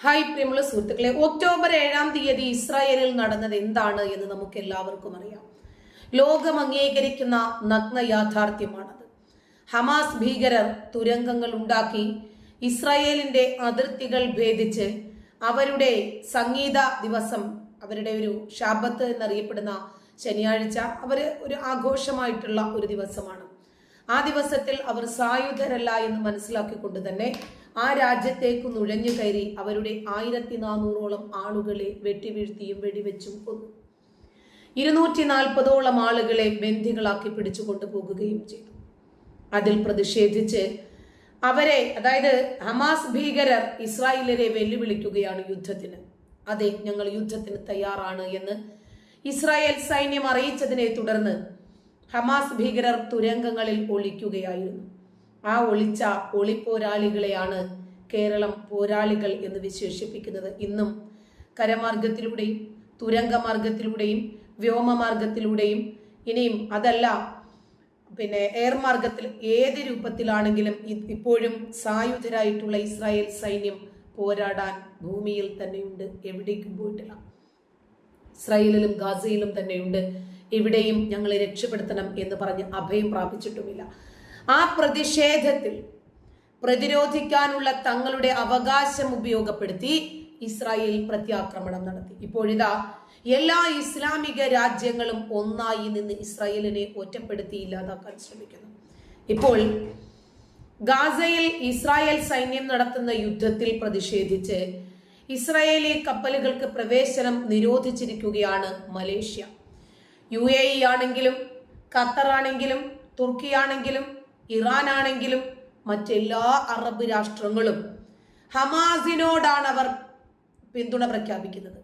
Hi പ്രിയമുള്ള സുഹൃത്തുക്കളെ October ഏഴാം തീയതി ഇസ്രായേലിൽ നടന്നത് എന്താണ് എന്ന് നമുക്ക് എല്ലാവർക്കും അറിയാം. ലോകം അംഗീകരിക്കുന്ന നഗ്ന യാഥാർത്ഥ്യമാണത്. ഹമാസ് ഭീകരർ തുരങ്കങ്ങൾ ഉണ്ടാക്കി ഇസ്രായേലിന്റെ അതിർത്തികൾ ഭേദിച്ച് അവരുടെ സംഗീത ദിവസം അവരുടെ ഒരു ഷാബത്ത് എന്നറിയപ്പെടുന്ന ശനിയാഴ്ച അവർ ഒരു ആഘോഷമായിട്ടുള്ള ഒരു ദിവസമാണ്. ആ ദിവസത്തിൽ അവർ സായുധരല്ല എന്ന് മനസ്സിലാക്കിക്കൊണ്ട് തന്നെ ആ രാജ്യത്തേക്ക് നുഴഞ്ഞു കയറി അവരുടെ ആയിരത്തി നാനൂറോളം ആളുകളെ വെട്ടിവീഴ്ത്തിയും വെടിവെച്ചും കൊന്നു. ഇരുന്നൂറ്റി നാൽപ്പതോളം ആളുകളെ ബന്ധികളാക്കി പിടിച്ചു കൊണ്ടുപോകുകയും ചെയ്തു. അതിൽ പ്രതിഷേധിച്ച് അവരെ അതായത് ഹമാസ് ഭീകരർ ഇസ്രായേലരെ വെല്ലുവിളിക്കുകയാണ് യുദ്ധത്തിന്. അതെ ഞങ്ങൾ യുദ്ധത്തിന് തയ്യാറാണ് എന്ന് ഇസ്രായേൽ സൈന്യം അറിയിച്ചതിനെ തുടർന്ന് ഹമാസ് ഭീകരർ തുരങ്കങ്ങളിൽ ഒളിക്കുകയായിരുന്നു. ആ ഒളിച്ച ഒളിപ്പോരാളികളെയാണ് കേരളം പോരാളികൾ എന്ന് വിശേഷിപ്പിക്കുന്നത്. ഇന്നും കരമാർഗത്തിലൂടെയും തുരങ്കമാർഗത്തിലൂടെയും വ്യോമമാർഗത്തിലൂടെയും ഇനിയും അതല്ല പിന്നെ എയർ മാർഗത്തിൽ ഏത് രൂപത്തിലാണെങ്കിലും ഇപ്പോഴും സായുധരായിട്ടുള്ള ഇസ്രായേൽ സൈന്യം പോരാടാൻ ഭൂമിയിൽ തന്നെയുണ്ട്. എവിടേക്കും പോയിട്ടില്ല. ഇസ്രായേലിലും ഗാസയിലും തന്നെയുണ്ട്. എവിടെയും ഞങ്ങളെ രക്ഷപ്പെടുത്തണം എന്ന് പറഞ്ഞ് അഭയം പ്രാപിച്ചിട്ടുമില്ല. ആ പ്രതിഷേധത്തിൽ പ്രതിരോധിക്കാനുള്ള തങ്ങളുടെ അവകാശം ഉപയോഗപ്പെടുത്തി ഇസ്രായേൽ പ്രത്യാക്രമണം നടത്തി. ഇപ്പോഴിതാ എല്ലാ ഇസ്ലാമിക രാജ്യങ്ങളും ഒന്നായി നിന്ന് ഇസ്രായേലിനെ ഒറ്റപ്പെടുത്തി ഇല്ലാതാക്കാൻ ശ്രമിക്കുന്നു. ഇപ്പോൾ ഗാസയിൽ ഇസ്രായേൽ സൈന്യം നടത്തുന്ന യുദ്ധത്തിൽ പ്രതിഷേധിച്ച് ഇസ്രായേലി കപ്പലുകൾക്ക് പ്രവേശനം നിരോധിച്ചിരിക്കുകയാണ് മലേഷ്യ. യു എ ഇ ആണെങ്കിലും ഖത്തർ ആണെങ്കിലും തുർക്കി ആണെങ്കിലും ഇറാൻ ആണെങ്കിലും മറ്റെല്ലാ അറബ് രാഷ്ട്രങ്ങളും ഹമാസിനോടാണ് അവർ പിന്തുണ പ്രഖ്യാപിക്കുന്നത്.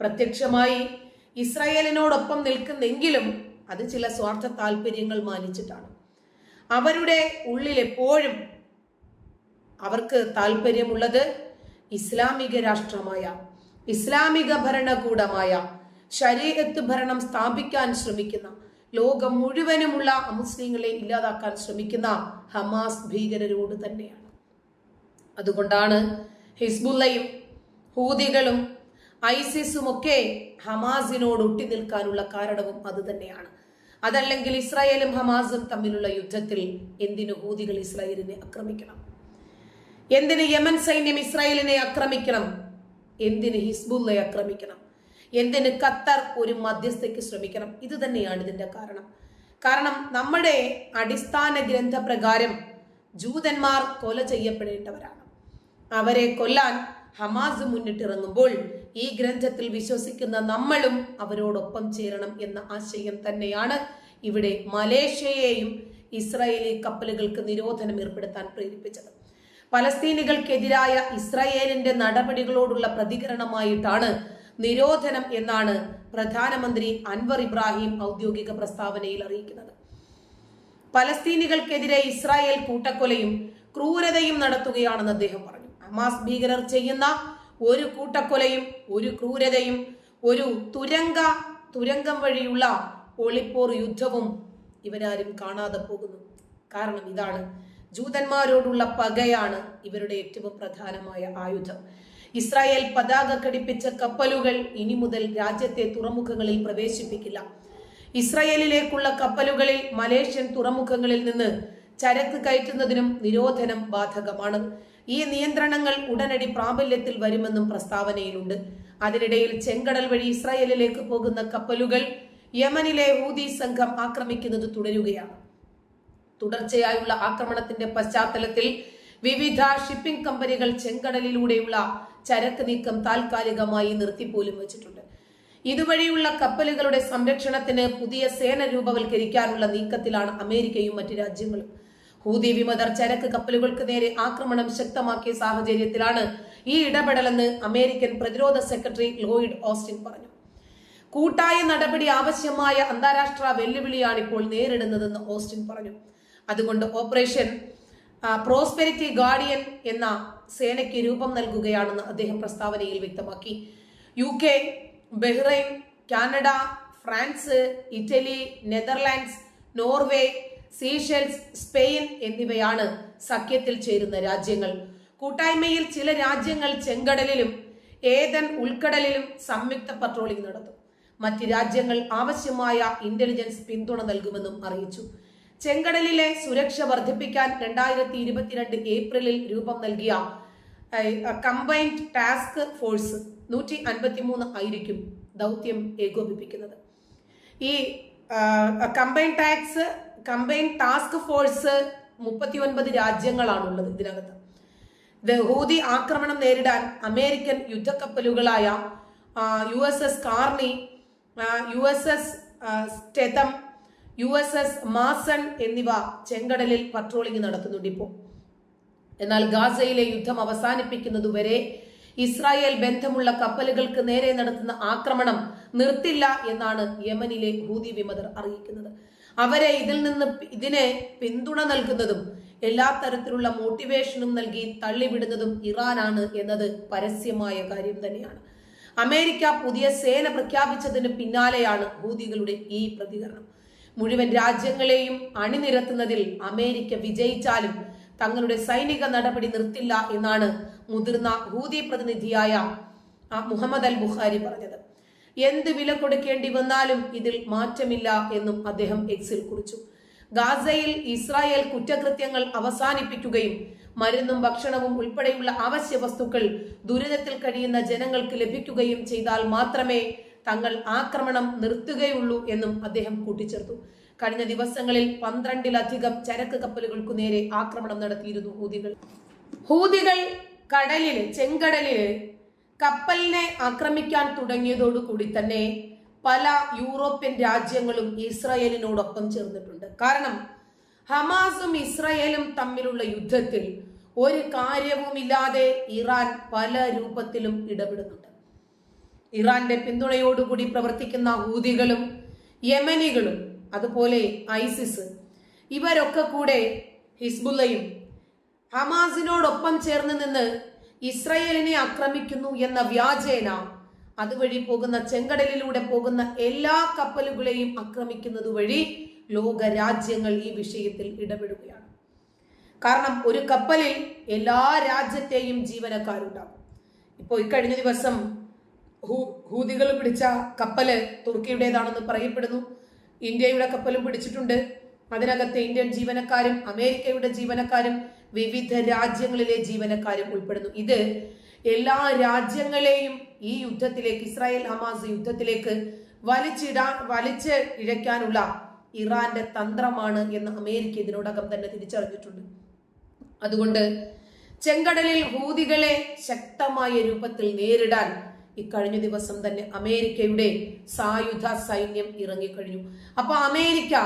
പ്രത്യക്ഷമായി ഇസ്രായേലിനോടൊപ്പം നിൽക്കുന്നെങ്കിലും അത് ചില സ്വാർത്ഥ താല്പര്യങ്ങൾ മാനിച്ചിട്ടാണ്. അവരുടെ ഉള്ളിൽ എപ്പോഴും അവർക്ക് താല്പര്യമുള്ളത് ഇസ്ലാമിക രാഷ്ട്രമായ ഇസ്ലാമിക ഭരണകൂടമായ ശരീരത്ത് ഭരണം സ്ഥാപിക്കാൻ ശ്രമിക്കുന്ന ലോകം മുഴുവനുമുള്ള മുസ്ലിങ്ങളെ ഇല്ലാതാക്കാൻ ശ്രമിക്കുന്ന ഹമാസ് ഭീകരരോട് തന്നെയാണ്. അതുകൊണ്ടാണ് ഹിസ്ബുല്ലയും ഹൂതികളും ഐസിസും ഒക്കെ ഹമാസിനോട് ഒട്ടി നിൽക്കാനുള്ള കാരണവും അത് തന്നെയാണ്. അതല്ലെങ്കിൽ ഇസ്രായേലും ഹമാസും തമ്മിലുള്ള യുദ്ധത്തിൽ എന്തിനു ഹൂതികൾ ഇസ്രായേലിനെ ആക്രമിക്കണം? എന്തിന് യമൻ സൈന്യം ഇസ്രായേലിനെ ആക്രമിക്കണം? എന്തിന് ഹിസ്ബുല്ലയെ ആക്രമിക്കണം? എന്തിന് ഖത്തർ ഒരു മധ്യസ്ഥയ്ക്ക് ശ്രമിക്കണം? ഇത് തന്നെയാണ് ഇതിന്റെ കാരണം. കാരണം നമ്മുടെ അടിസ്ഥാന ഗ്രന്ഥപ്രകാരം ജൂതന്മാർ കൊല ചെയ്യപ്പെടേണ്ടവരാണ്. അവരെ കൊല്ലാൻ ഹമാസ് മുന്നിട്ടിറങ്ങുമ്പോൾ ഈ ഗ്രന്ഥത്തിൽ വിശ്വസിക്കുന്ന നമ്മളും അവരോടൊപ്പം ചേരണം എന്ന ആശയം തന്നെയാണ് ഇവിടെ മലേഷ്യയെയും ഇസ്രായേലി കപ്പലുകൾക്ക് നിരോധനം ഏർപ്പെടുത്താൻ പ്രേരിപ്പിച്ചത്. പലസ്തീനികൾക്കെതിരായ ഇസ്രായേലിന്റെ നടപടികളോടുള്ള പ്രതികരണമായിട്ടാണ് നിരോധനം എന്നാണ് പ്രധാനമന്ത്രി അൻവർ ഇബ്രാഹിം ഔദ്യോഗിക പ്രസ്താവനയിൽ അറിയിക്കുന്നത്. പലസ്തീനികൾക്കെതിരെ ഇസ്രായേൽ കൂട്ടക്കൊലയും ക്രൂരതയും നടത്തുകയാണെന്ന് അദ്ദേഹം പറഞ്ഞു. ഹമാസ് ഭീകരർ ചെയ്യുന്ന ഒരു കൂട്ടക്കൊലയും ഒരു ക്രൂരതയും ഒരു തുരങ്ക തുരങ്കം വഴിയുള്ള ഒളിപ്പോർ യുദ്ധവും ഇവരാരും കാണാതെ പോകുന്നു. കാരണം ഇതാണ്. ജൂതന്മാരോടുള്ള പകയാണ് ഇവരുടെ ഏറ്റവും പ്രധാനമായ ആയുധം. ഇസ്രായേൽ പതാക ഘടിപ്പിച്ച കപ്പലുകൾ ഇനി മുതൽ രാജ്യത്തെ തുറമുഖങ്ങളിൽ പ്രവേശിപ്പിക്കില്ല. ഇസ്രായേലിലേക്കുള്ള കപ്പലുകളിൽ മലേഷ്യൻ തുറമുഖങ്ങളിൽ നിന്ന് ചരക്ക് കയറ്റുന്നതിനും നിരോധനം ബാധകമാണ്. ഈ നിയന്ത്രണങ്ങൾ ഉടനടി പ്രാബല്യത്തിൽ വരുമെന്നും പ്രസ്താവനയിലുണ്ട്. അതിനിടയിൽ ചെങ്കടൽ വഴി ഇസ്രായേലിലേക്ക് പോകുന്ന കപ്പലുകൾ യമനിലെ ഹൂതി സംഘം ആക്രമിക്കുന്നത് തുടരുകയാണ്. തുടർച്ചയായുള്ള ആക്രമണത്തിന്റെ പശ്ചാത്തലത്തിൽ വിവിധ ഷിപ്പിംഗ് കമ്പനികൾ ചെങ്കടലിലൂടെയുള്ള ചരക്ക് നീക്കം താൽക്കാലികമായി നിർത്തിപ്പോലും വെച്ചിട്ടുണ്ട്. ഇതുവഴിയുള്ള കപ്പലുകളുടെ സംരക്ഷണത്തിന് പുതിയ സേന രൂപവൽക്കരിക്കാനുള്ള നീക്കത്തിലാണ് അമേരിക്കയും മറ്റു രാജ്യങ്ങളും. ഹൂതി വിമതർ ചരക്ക് കപ്പലുകൾക്ക് നേരെ ആക്രമണം ശക്തമാക്കിയ സാഹചര്യത്തിലാണ് ഈ ഇടപെടലെന്ന് അമേരിക്കൻ പ്രതിരോധ സെക്രട്ടറി ലോയിഡ് ഓസ്റ്റിൻ പറഞ്ഞു. കൂട്ടായ നടപടി ആവശ്യമായ അന്താരാഷ്ട്ര വെല്ലുവിളിയാണ് ഇപ്പോൾ നേരിടുന്നതെന്ന് ഓസ്റ്റിൻ പറഞ്ഞു. അതുകൊണ്ട് ഓപ്പറേഷൻ പ്രോസ്പെരിറ്റി ഗാർഡിയൻ എന്ന സേനയ്ക്ക് രൂപം നൽകുകയാണെന്ന് അദ്ദേഹം പ്രസ്താവനയിൽ വ്യക്തമാക്കി. U K Bahrain Canada France Italy Netherlands Norway Seychelles Spain എന്നിവയാണ് സഖ്യത്തിൽ ചേരുന്ന രാജ്യങ്ങൾ. കൂട്ടായ്മയിൽ ചില രാജ്യങ്ങൾ ചെങ്കടലിലും ഏതൻ ഉൾക്കടലിലും സംയുക്ത പട്രോളിംഗ് നടത്തും. മറ്റ് രാജ്യങ്ങൾ ആവശ്യമായ ഇന്റലിജൻസ് പിന്തുണ നൽകുമെന്നും അറിയിച്ചു. ചെങ്കടലിലെ സുരക്ഷ വർദ്ധിപ്പിക്കാൻ രണ്ടായിരത്തി ഇരുപത്തിരണ്ട് ഏപ്രിലിൽ രൂപം നൽകിയ കമ്പൈൻഡ് ടാസ്ക് ഫോഴ്സ് നൂറ്റി അൻപത്തിമൂന്ന് ആയിരിക്കും ദൗത്യം ഏകോപിപ്പിക്കുന്നത്. ഈ combine tax combine task force മുപ്പത്തി ഒൻപത് രാജ്യങ്ങളാണുള്ളത് ഇതിനകത്ത്. ഇത് ഹൂതി ആക്രമണം നേരിടാൻ American യുദ്ധക്കപ്പലുകളായ U S S Carney U S S Stethem U S S Mason എന്നിവ ചെങ്കടലിൽ പട്രോളിംഗ് നടത്തുന്നുണ്ട് ഇപ്പോൾ എന്നാൽ ഗാസയിലെ യുദ്ധം അവസാനിപ്പിക്കുന്നതുവരെ ഇസ്രായേൽ ബന്ധമുള്ള കപ്പലുകൾക്ക് നേരെ നടത്തുന്ന ആക്രമണം നിർത്തില്ല എന്നാണ് യമനിലെ ഹൂതി വിമതർ അറിയിക്കുന്നത്. അവരെ ഇതിൽ നിന്ന് ഇതിനെ പിന്തുണ നൽകുന്നതും എല്ലാ തരത്തിലുള്ള മോട്ടിവേഷനും നൽകി തള്ളിവിടുന്നതും ഇറാനാണ് എന്നത് പരസ്യമായ കാര്യം തന്നെയാണ്. അമേരിക്ക പുതിയ സേന പ്രഖ്യാപിച്ചതിന് പിന്നാലെയാണ് ഹൂതികളുടെ ഈ പ്രതികരണം. മുഴുവൻ രാജ്യങ്ങളെയും അണിനിരത്തുന്നതിൽ അമേരിക്ക വിജയിച്ചാലും തങ്ങളുടെ സൈനിക നടപടി നിർത്തില്ല എന്നാണ് മുതിർന്ന ഹൂതി പ്രതിനിധിയായ മുഹമ്മദ് അൽ ബുഖാരി പറഞ്ഞത്. എന്ത് വില കൊടുക്കേണ്ടി വന്നാലും ഇതിൽ മാറ്റമില്ല എന്നും അദ്ദേഹം എക്സിൽ കുറിച്ചു. ഗാസയിൽ ഇസ്രായേൽ കുറ്റകൃത്യങ്ങൾ അവസാനിപ്പിക്കുകയും മരുന്നും ഭക്ഷണവും ഉൾപ്പെടെയുള്ള അവശ്യ വസ്തുക്കൾ ദുരിതത്തിൽ കഴിയുന്ന ജനങ്ങൾക്ക് ലഭിക്കുകയും ചെയ്താൽ മാത്രമേ തങ്ങൾ ആക്രമണം നിർത്തുകയുള്ളൂ എന്നും അദ്ദേഹം കൂട്ടിച്ചേർത്തു. കഴിഞ്ഞ ദിവസങ്ങളിൽ പന്ത്രണ്ടിലധികം ചരക്ക് കപ്പലുകൾക്കു നേരെ ആക്രമണം നടത്തിയിരുന്നു ഹൂതികൾ. ഹൂതികൾ കടലിൽ ചെങ്കടലിൽ കപ്പലിനെ ആക്രമിക്കാൻ തുടങ്ങിയതോടുകൂടി തന്നെ പല യൂറോപ്യൻ രാജ്യങ്ങളും ഇസ്രായേലിനോടൊപ്പം ചേർന്നിട്ടുണ്ട്. കാരണം ഹമാസും ഇസ്രായേലും തമ്മിലുള്ള യുദ്ധത്തിൽ ഒരു കാര്യവുമില്ലാതെ ഇറാൻ പല രൂപത്തിലും ഇടപെടുന്നുണ്ട്. ഇറാന്റെ പിന്തുണയോടുകൂടി പ്രവർത്തിക്കുന്ന ഹൂതികളും യമനികളും അതുപോലെ ഐസിസ് ഇവരൊക്കെ കൂടെ ഹിസ്ബുല്ലയും ഹമാസിനോടൊപ്പം ചേർന്ന് നിന്ന് ഇസ്രയേലിനെ ആക്രമിക്കുന്നു എന്ന വ്യാജേന അതുവഴി പോകുന്ന ചെങ്കടലിലൂടെ പോകുന്ന എല്ലാ കപ്പലുകളെയും ആക്രമിക്കുന്നത് വഴി ലോക രാജ്യങ്ങൾ ഈ വിഷയത്തിൽ ഇടപെടുകയാണ്. കാരണം ഒരു കപ്പലിൽ എല്ലാ രാജ്യത്തെയും ജീവനക്കാരുണ്ടാകും. ഇപ്പോൾ ഇക്കഴിഞ്ഞ ദിവസം ഹൂതികൾ പിടിച്ച കപ്പൽ തുർക്കിയുടേതാണെന്ന് പറയപ്പെടുന്നു. ഇന്ത്യയുടെ കപ്പലും പിടിച്ചിട്ടുണ്ട്. അതിനകത്ത് ഇന്ത്യൻ ജീവനക്കാരും അമേരിക്കയുടെ ജീവനക്കാരും വിവിധ രാജ്യങ്ങളിലെ ജീവനക്കാരും ഉൾപ്പെടുന്നു. ഇത് എല്ലാ രാജ്യങ്ങളെയും ഈ യുദ്ധത്തിലേക്ക് ഇസ്രായേൽ ഹമാസ് യുദ്ധത്തിലേക്ക് വലിച്ചിടാൻ വലിച്ച് ഇഴയ്ക്കാനുള്ള ഇറാന്റെ തന്ത്രമാണ് എന്ന് അമേരിക്ക ഇതിനോടകം തന്നെ തിരിച്ചറിഞ്ഞിട്ടുണ്ട്. അതുകൊണ്ട് ചെങ്കടലിൽ ഹൂതികളെ ശക്തമായ രൂപത്തിൽ നേരിടാൻ ഇക്കഴിഞ്ഞ ദിവസം തന്നെ അമേരിക്കയുടെ സായുധ സൈന്യം ഇറങ്ങിക്കഴിഞ്ഞു. അപ്പൊ അമേരിക്ക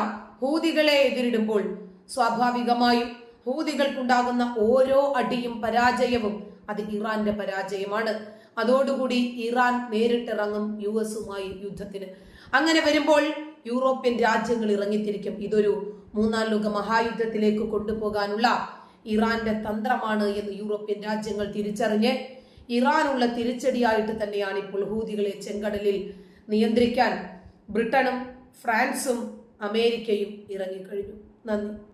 ഹൂതികളെ എതിരിടുമ്പോൾ സ്വാഭാവികമായും ഹൂതികൾക്കുണ്ടാകുന്ന ഓരോ അടിയും പരാജയവും അത് ഇറാന്റെ പരാജയമാണ്. അതോടുകൂടി ഇറാൻ നേരിട്ടിറങ്ങും യു എസുമായി യുദ്ധത്തിന്. അങ്ങനെ വരുമ്പോൾ യൂറോപ്യൻ രാജ്യങ്ങൾ ഇറങ്ങിത്തിരിക്കും. ഇതൊരു മൂന്നാം ലോക മഹായുദ്ധത്തിലേക്ക് കൊണ്ടുപോകാനുള്ള ഇറാന്റെ തന്ത്രമാണ് എന്ന് യൂറോപ്യൻ രാജ്യങ്ങൾ തിരിച്ചറിഞ്ഞ് ഇറാനുള്ള തിരിച്ചടിയായിട്ട് തന്നെയാണ് ഇപ്പോൾ ഹൂതികളെ ചെങ്കടലിൽ നിയന്ത്രിക്കാൻ ബ്രിട്ടനും ഫ്രാൻസും അമേരിക്കയും ഇറങ്ങിക്കഴിഞ്ഞു. നന്ദി.